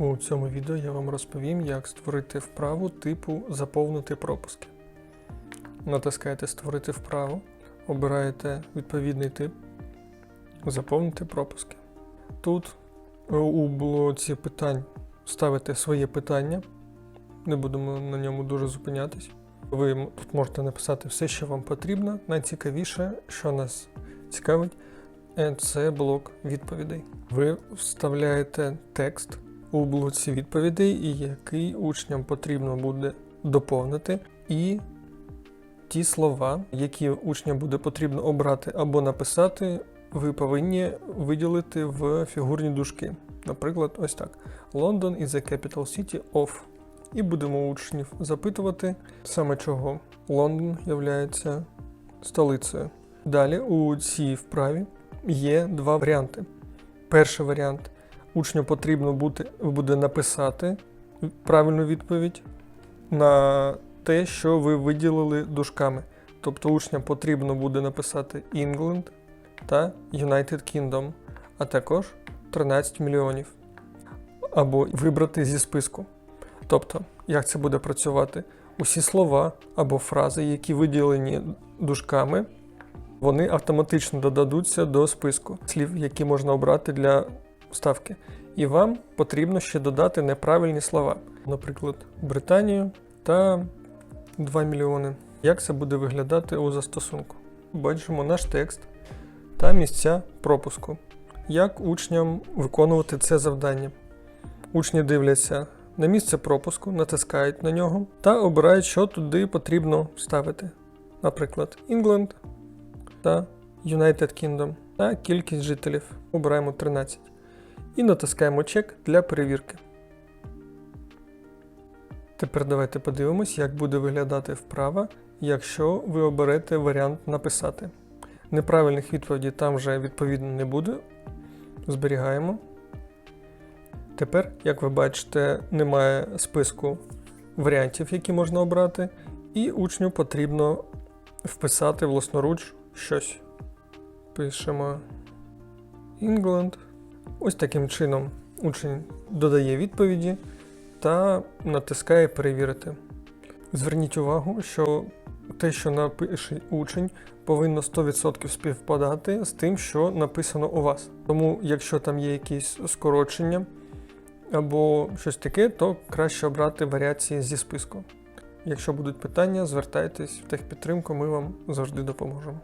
У цьому відео я вам розповім, як створити вправу типу Заповнити пропуски. Натискаєте Створити вправу, обираєте відповідний тип, Заповнити пропуски. Тут у блоці питань ставите своє питання. Не будемо на ньому дуже зупинятись. Ви тут можете написати все, що вам потрібно. Найцікавіше, що нас цікавить, е, це блок відповідей. Ви вставляєте текст у блоці відповідей, і який учням потрібно буде доповнити, і ті слова, які учням буде потрібно обрати або написати, ви повинні виділити в фігурні дужки. Наприклад, ось так: London is the capital city of. І будемо учнів запитувати, саме чого Лондон є столицею. Далі у цій вправі є два варіанти. Перший варіант учню потрібно буде, буде написати правильну відповідь на те, що ви виділили дужками. Тобто учням потрібно буде написати England та United Kingdom, а також 13 мільйонів. Або вибрати зі списку. Тобто, як це буде працювати? Усі слова або фрази, які виділені дужками, вони автоматично додадуться до списку слів, які можна обрати для вставки. І вам потрібно ще додати неправильні слова, наприклад, Британію та 2 мільйони. Як це буде виглядати у застосунку? Бачимо наш текст та місця пропуску. Як учням виконувати це завдання? Учні дивляться на місце пропуску, натискають на нього та обирають, що туди потрібно вставити. Наприклад, England та United Kingdom та кількість жителів. Обираємо 13 і натискаємо чек для перевірки. Тепер давайте подивимось, як буде виглядати вправа, якщо ви оберете варіант написати. Неправильних відповідей там вже відповідно не буде. Зберігаємо. Тепер, як ви бачите, немає списку варіантів, які можна обрати, і учню потрібно вписати власноруч щось. Пишемо England. Ось таким чином учень додає відповіді та натискає перевірити. Зверніть увагу, що те, що напише учень, повинно 100% співпадати з тим, що написано у вас. Тому, якщо там є якісь скорочення або щось таке, то краще обрати варіації зі списку. Якщо будуть питання, звертайтесь в техпідтримку, ми вам завжди допоможемо.